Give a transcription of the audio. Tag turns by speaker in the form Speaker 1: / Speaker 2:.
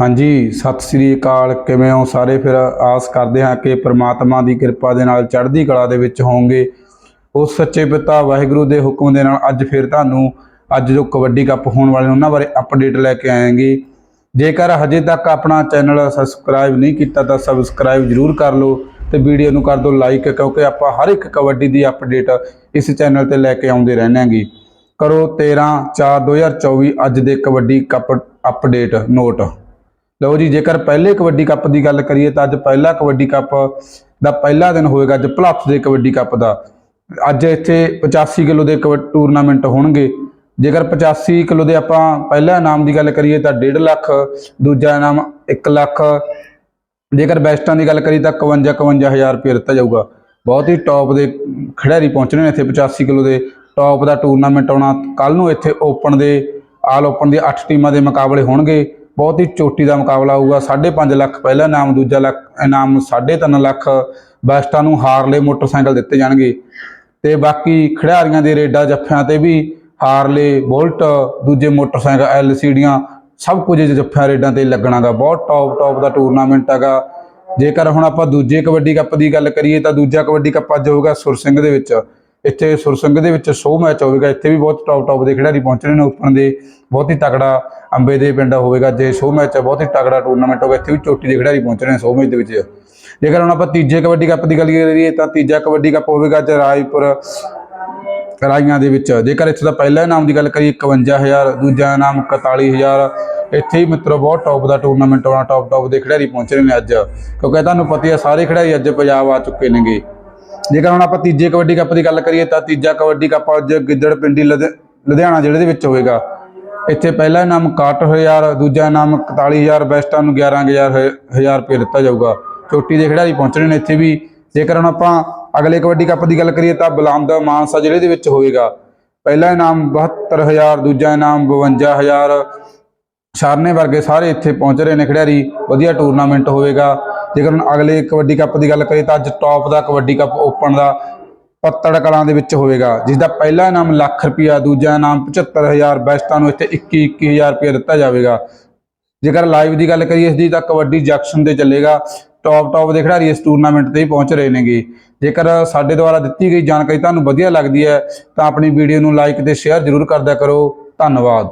Speaker 1: ਹਾਂਜੀ, ਸਤਿ ਸ੍ਰੀ ਅਕਾਲ। ਕਿਵੇਂ ਹੋ ਸਾਰੇ? ਫਿਰ ਆਸ ਕਰਦੇ ਹਾਂ ਕਿ ਪ੍ਰਮਾਤਮਾ ਦੀ ਕਿਰਪਾ ਦੇ ਨਾਲ ਚੜ੍ਹਦੀ ਕਲਾ ਦੇ ਵਿੱਚ ਹੋਵੋਗੇ। ਉਸ ਸੱਚੇ ਪਿਤਾ ਵਾਹਿਗੁਰੂ ਦੇ ਹੁਕਮ ਦੇ ਨਾਲ ਅੱਜ ਫਿਰ ਤੁਹਾਨੂੰ ਅੱਜ ਜੋ ਕਬੱਡੀ ਕੱਪ ਹੋਣ ਵਾਲੇ ਨੇ, ਉਹਨਾਂ ਬਾਰੇ ਅਪਡੇਟ ਲੈ ਕੇ ਆਏਗੇ। ਜੇਕਰ ਹਜੇ ਤੱਕ ਆਪਣਾ ਚੈਨਲ ਸਬਸਕ੍ਰਾਈਬ ਨਹੀਂ ਕੀਤਾ, ਤਾਂ ਸਬਸਕ੍ਰਾਈਬ ਜਰੂਰ ਕਰ ਲਓ ਤੇ ਵੀਡੀਓ ਨੂੰ ਕਰ ਦਿਓ ਲਾਈਕ ਕਿਉਂਕਿ ਆਪਾਂ ਹਰ ਇੱਕ ਕਬੱਡੀ ਦੀ ਅਪਡੇਟ ਇਸ ਚੈਨਲ ਤੇ ਲੈ ਕੇ ਆਉਂਦੇ ਰਹਿੰਦੇ ਹਾਂਗੇ। ਕਰੋ 13 4 2024 ਅੱਜ ਦੇ ਕਬੱਡੀ ਕੱਪ ਅਪਡੇਟ ਨੋਟ ਲਓ ਜੀ, ਜੇਕਰ ਪਹਿਲੇ ਕਬੱਡੀ ਕੱਪ ਦੀ ਗੱਲ ਕਰੀਏ ਤਾਂ ਅੱਜ ਪਹਿਲਾ ਕਬੱਡੀ ਕੱਪ ਦਾ ਪਹਿਲਾ ਦਿਨ ਹੋਏਗਾ ਅੱਜ ਭਲੱਥ ਦੇ ਕਬੱਡੀ ਕੱਪ ਦਾ। ਅੱਜ ਇੱਥੇ 85 ਕਿਲੋ ਦੇ ਕਬੱਡੀ ਟੂਰਨਾਮੈਂਟ ਹੋਣਗੇ। ਜੇਕਰ 85 ਕਿਲੋ ਦੇ ਆਪਾਂ ਪਹਿਲਾ ਇਨਾਮ ਦੀ ਗੱਲ ਕਰੀਏ ਤਾਂ 1.5 ਲੱਖ, ਦੂਜਾ ਇਨਾਮ 1 ਲੱਖ। ਜੇਕਰ ਬੈਸਟਾਂ ਦੀ ਗੱਲ ਕਰੀਏ ਤਾਂ 51 51000 ਰੁਪਏ ਦਿੱਤਾ ਜਾਊਗਾ। ਬਹੁਤ ਹੀ ਟੌਪ ਦੇ ਖਿਡਾਰੀ ਪਹੁੰਚਣੇ ਨੇ ਇੱਥੇ 85 ਕਿਲੋ ਦੇ। ਟੌਪ ਦਾ ਟੂਰਨਾਮੈਂਟ ਆਉਣਾ ਕੱਲ ਨੂੰ ਇੱਥੇ ਓਪਨ ਦੇ ਆਲ ਓਪਨ ਦੇ 8 ਟੀਮਾਂ ਦੇ ਮੁਕਾਬਲੇ ਹੋਣਗੇ। ਬਹੁਤ ਹੀ ਚੋਟੀ ਦਾ ਮੁਕਾਬਲਾ ਹੋਊਗਾ। 5.5 ਲੱਖ ਪਹਿਲਾ ਇਨਾਮ ਦੂਜਾ ਲੱਖ ਇਨਾਮ 3.5 ਲੱਖ ਬੈਸਟਾਂ ਨੂੰ ਹਾਰਲੇ ਮੋਟਰਸਾਈਕਲ ਦਿੱਤੇ ਜਾਣਗੇ। ਤੇ ਬਾਕੀ ਖਿਡਾਰੀਆਂ ਦੇ ਰੇਡਾਂ, ਜੱਫਿਆਂ ਤੇ ਵੀ ਹਾਰਲੇ, ਬੋਲਟ, ਦੂਜੇ ਮੋਟਰਸਾਈਕਲ, ਐਲਸੀਡੀਆਂ, ਸਭ ਕੁਝ ਜੱਫਿਆਂ ਰੇਡਾਂ ਤੇ ਲੱਗਣਾਗਾ। ਬਹੁਤ ਟੌਪ ਟੌਪ ਦਾ ਟੂਰਨਾਮੈਂਟ ਹੈਗਾ। ਜੇਕਰ ਹੁਣ ਆਪਾਂ ਦੂਜੇ ਕਬੱਡੀ ਕੱਪ ਦੀ ਗੱਲ ਕਰੀਏ ਤਾਂ ਦੂਜਾ ਕਬੱਡੀ ਕੱਪ ਅੱਜ ਹੋਊਗਾ ਸੁਰਸਿੰਘ ਦੇ ਵਿੱਚ। ਇੱਥੇ ਸੁਰਸਿੰਘ ਦੇ ਵਿੱਚ 100 ਮੈਚ ਹੋਵੇਗਾ, ਇੱਥੇ ਵੀ ਬਹੁਤ ਟੌਪ ਟੌਪ ਦੇ ਖਿਡਾਰੀ ਪਹੁੰਚਣੇ ਨੇ ਓਪਨ ਦੇ, ਬਹੁਤ ਹੀ ਤਕੜਾ ਅੰਬੇ ਦੇ ਪਿੰਡ ਹੋਵੇਗਾ, ਜੇ 100 ਮੈਚ ਹੈ ਬਹੁਤ ਹੀ ਤਕੜਾ ਟੂਰਨਾਮੈਂਟ ਹੋਵੇਗਾ, ਇੱਥੇ ਵੀ ਚੋਟੀ ਦੇ ਖਿਡਾਰੀ ਪਹੁੰਚਣੇ ਨੇ 100 ਮੈਚ ਦੇ ਵਿੱਚ। ਜੇਕਰ ਹੁਣ ਆਪਾਂ ਤੀਜੇ ਕਬੱਡੀ ਕੱਪ ਦੀ ਗੱਲ ਕਰੀਏ, ਤਾਂ ਤੀਜਾ ਕਬੱਡੀ ਕੱਪ ਹੋਵੇਗਾ ਅੱਜ ਰਾਜਪੁਰ ਰਾਈਆਂ ਦੇ ਵਿੱਚ। ਜੇਕਰ ਇੱਥੇ ਦਾ ਪਹਿਲਾ ਇਨਾਮ ਦੀ ਗੱਲ ਕਰੀਏ 51000 ਦੂਜਾ ਇਨਾਮ 41000 ਇੱਥੇ ਹੀ ਮਿੱਤਰੋ ਬਹੁਤ ਟੌਪ ਦਾ ਟੂਰਨਾਮੈਂਟ ਹੋਣਾ ਟੌਪ ਟੌਪ ਦੇ ਖਿਡਾਰੀ ਪਹੁੰਚ ਰਹੇ ਨੇ ਅੱਜ। ਕਿਉਂਕਿ ਤੁਹਾਨੂੰ ਪਤਾ ਹੀ ਆ, ਸਾਰੇ ਖਿਡਾਰੀ ਅੱਜ ਪੰਜਾਬ ਆ ਚੁੱਕੇ ਨੇਗੇ। ਜੇਕਰ ਹੁਣ ਆਪਾਂ ਤੀਜੇ ਕਬੱਡੀ ਕੱਪ ਦੀ ਗੱਲ ਕਰੀਏ ਤਾਂ ਤੀਜਾ ਕਬੱਡੀ ਕੱਪ ਅੱਜ ਗਿੱਦੜ ਪਿੰਡੀ ਲੁਧਿ- ਲੁਧਿਆਣਾ ਜ਼ਿਲ੍ਹੇ ਦੇ ਵਿੱਚ ਹੋਵੇਗਾ। ਇੱਥੇ ਪਹਿਲਾ ਇਨਾਮ 61000 ਦੂਜਾ ਇਨਾਮ 41000 ਬੈਸਟਾਂ ਨੂੰ 11000 ਹਜ਼ਾਰ ਰੁਪਏ ਦਿੱਤਾ ਜਾਊਗਾ। ਚੋਟੀ ਦੇ ਖਿਡਾਰੀ ਪਹੁੰਚਣੇ ਨੇ ਇੱਥੇ ਵੀ। ਜੇਕਰ ਹੁਣ ਆਪਾਂ ਅਗਲੇ ਕਬੱਡੀ ਕੱਪ ਦੀ ਗੱਲ ਕਰੀਏ ਤਾਂ ਬਲੰਦ ਮਾਨਸਾ ਜ਼ਿਲ੍ਹੇ ਦੇ ਵਿੱਚ ਹੋਵੇਗਾ। ਪਹਿਲਾ ਇਨਾਮ 72000 ਦੂਜਾ ਇਨਾਮ 52000 ਸ਼ਾਰਨੇ ਵਰਗੇ ਸਾਰੇ ਇੱਥੇ ਪਹੁੰਚ ਰਹੇ ਨੇ ਖਿਡਾਰੀ। ਵਧੀਆ ਟੂਰਨਾਮੈਂਟ ਹੋਵੇਗਾ। ਜੇਕਰ ਹੁਣ ਅਗਲੇ ਕਬੱਡੀ ਕੱਪ ਦੀ ਗੱਲ ਕਰੀਏ ਤਾਂ ਅੱਜ ਟੌਪ ਦਾ ਕਬੱਡੀ ਕੱਪ ਓਪਨ ਦਾ ਪੱਤੜ ਕਲਾਂ ਦੇ ਵਿੱਚ ਹੋਵੇਗਾ ਜਿਸ ਦਾ ਪਹਿਲਾ ਇਨਾਮ ਲੱਖ ਰੁਪਿਆ ਦੂਜਾ ਇਨਾਮ 75000 ਬੈਸਟਾਂ ਨੂੰ ਇੱਥੇ 21 21000 ਰੁਪਏ ਦਿੱਤਾ ਜਾਵੇਗਾ। ਜੇਕਰ ਲਾਈਵ ਦੀ ਗੱਲ ਕਰੀਏ ਇਸ ਦੀ ਤਾਂ ਕਬੱਡੀ ਜੰਕਸ਼ਨ ਤੇ ਚੱਲੇਗਾ ਟੌਪ ਟੌਪ ਦੇ ਖਿਡਾਰੀ ਇਸ ਟੂਰਨਾਮੈਂਟ ਤੇ ਹੀ ਪਹੁੰਚ ਰਹੇ ਨੇਗੇ। ਜੇਕਰ ਸਾਡੇ ਦੁਆਰਾ ਦਿੱਤੀ ਗਈ ਜਾਣਕਾਰੀ ਤੁਹਾਨੂੰ ਵਧੀਆ ਲੱਗਦੀ ਹੈ, ਤਾਂ ਆਪਣੀ ਵੀਡੀਓ ਨੂੰ ਲਾਈਕ ਤੇ ਸ਼ੇਅਰ ਜ਼ਰੂਰ ਕਰਦਿਆ ਕਰੋ। ਧੰਨਵਾਦ।